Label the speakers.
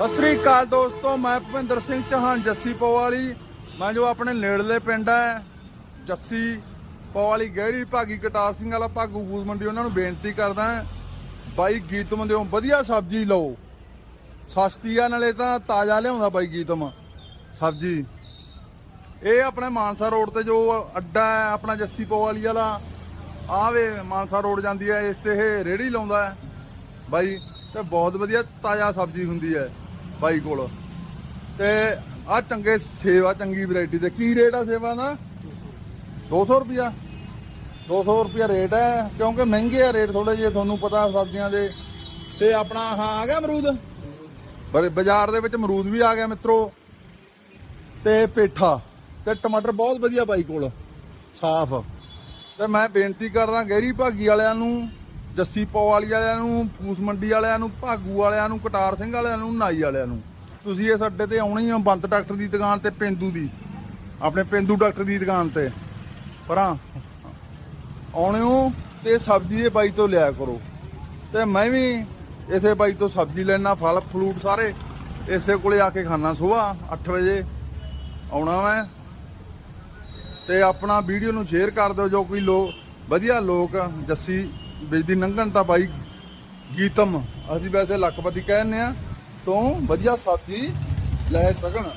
Speaker 1: ਸਤਿ ਸ੍ਰੀ ਅਕਾਲ ਦੋਸਤੋ, ਮੈਂ ਭਵਿੰਦਰ ਸਿੰਘ ਚੌਹਾਨ, ਜੱਸੀ ਪੋਵਾਲੀ। ਮੈਂ ਜੋ ਆਪਣੇ ਨੇੜਲੇ ਪਿੰਡ ਹੈ ਜੱਸੀ ਪੋਵਾਲੀ, ਗਹਿਰੀ ਭਾਗੀ ਕਟਾਰ ਸਿੰਘ ਵਾਲਾ ਭਾਗੂ ਫੂਲ ਮੰਡੀ, ਉਹਨਾਂ ਨੂੰ ਬੇਨਤੀ ਕਰਦਾ ਬਾਈ ਗੀਤਮ ਦਿਓ ਵਧੀਆ ਸਬਜ਼ੀ ਲਓ। ਸਸਤੀ ਆ, ਨਾਲੇ ਤਾਂ ਤਾਜ਼ਾ ਲਿਆਉਂਦਾ ਬਾਈ ਗੀਤਮ ਸਬਜ਼ੀ। ਇਹ ਆਪਣੇ ਮਾਨਸਾ ਰੋਡ ਤੇ ਜੋ ਅੱਡਾ ਹੈ, ਆਪਣਾ ਜੱਸੀ ਪੋਵਾਲੀ ਵਾਲਾ ਆਵੇ ਮਾਨਸਾ ਰੋਡ ਜਾਂਦੀ ਹੈ, ਇਸ ਤੇ ਇਹ ਰੇੜੀ ਲਾਉਂਦਾ ਬਾਈ, ਤੇ ਬਹੁਤ ਵਧੀਆ ਤਾਜ਼ਾ ਸਬਜ਼ੀ ਹੁੰਦੀ ਹੈ। ਬਾਈ ਕੋਲ। ਤੇ ਆ ਚੰਗੇ ਸੇਵਾ, ਚੰਗੀ ਵੈਰਾਈਟੀ ਦੇ। ਕੀ ਰੇਟ ਆ ਸੇਵਾ ਦਾ? 200 ਰੁਪਿਆ 200 ਰੁਪਿਆ ਰੇਟ ਹੈ ਕਿਉਂਕਿ ਮਹਿੰਗੇ ਆ ਰੇਟ ਥੋੜੇ ਜਿਹੇ, ਤੁਹਾਨੂੰ ਪਤਾ ਸਬਜ਼ੀਆਂ ਦੇ। ਤੇ ਆਪਣਾ ਹਾਂ, ਆ ਗਿਆ ਅਮਰੂਦ? ਪਰ ਬਾਜ਼ਾਰ ਦੇ ਵਿੱਚ ਅਮਰੂਦ ਵੀ ਆ ਗਿਆ ਮਿੱਤਰੋ। ਤੇ ਪੇਠਾ ਤੇ ਟਮਾਟਰ ਬਹੁਤ ਵਧੀਆ ਬਾਈ ਕੋਲ। ਸਾਫ਼। ਤੇ ਮੈਂ ਬੇਨਤੀ ਕਰਦਾ ਗਹਿਰੀ ਭਾਗੀ ਵਾਲਿਆਂ ਨੂੰ ਜੱਸੀ ਪੋ ਵਾਲੀ ਵਾਲਿਆਂ ਨੂੰ ਫੂਸ ਮੰਡੀ ਵਾਲਿਆਂ ਨੂੰ, ਭਾਗੂ ਵਾਲਿਆਂ ਨੂੰ, ਕਟਾਰ ਸਿੰਘ ਵਾਲਿਆਂ ਨੂੰ, ਨਾਈ ਵਾਲਿਆਂ ਨੂੰ। ਤੁਸੀਂ ਇਸ ਅੱਡੇ ਤੇ ਆਉਣਾ ਹੀ ਆ ਬੰਤ ਡਾਕਟਰ ਦੀ ਦੁਕਾਨ ਤੇ, ਪੇਂਦੂ ਦੀ। ਆਪਣੇ ਪੇਂਦੂ ਡਾਕਟਰ ਦੀ ਦੁਕਾਨ ਤੇ। ਪਰਾਂ। ਆਉਣੇ ਹੋ ਤੇ ਸਬਜ਼ੀ ਦੇ ਬਾਈ ਤੋਂ ਲਿਆ ਕਰੋ। ਤੇ ਮੈਂ ਵੀ ਇਸੇ ਬਾਈ ਤੋਂ ਸਬਜ਼ੀ ਲੈਣਾ ਫਲ, ਫਰੂਟ ਸਾਰੇ ਇਸੇ ਕੋਲੇ ਆ ਕੇ ਖਾਣਾ ਸੁਬਾਹ 8 ਵਜੇ। ਆਉਣਾ ਮੈਂ। ਤੇ ਆਪਣਾ ਵੀਡੀਓ ਨੂੰ ਸ਼ੇਅਰ ਕਰ ਦਿਓ, ਜੋ ਕੋਈ ਲੋਕ ਵਧੀਆ ਲੋਕ ਜੱਸੀ ਬਿਜਲੀ ਲੰਘਣ ਤਾਂ ਬਾਈ ਗੀਤਮ। ਅਸੀਂ ਵੈਸੇ ਲੱਖਪਤੀ ਕਹਿੰਦੇ ਆ ਤੋਂ ਵਧੀਆ ਸਾਥੀ ਲੈ ਸਕਣ।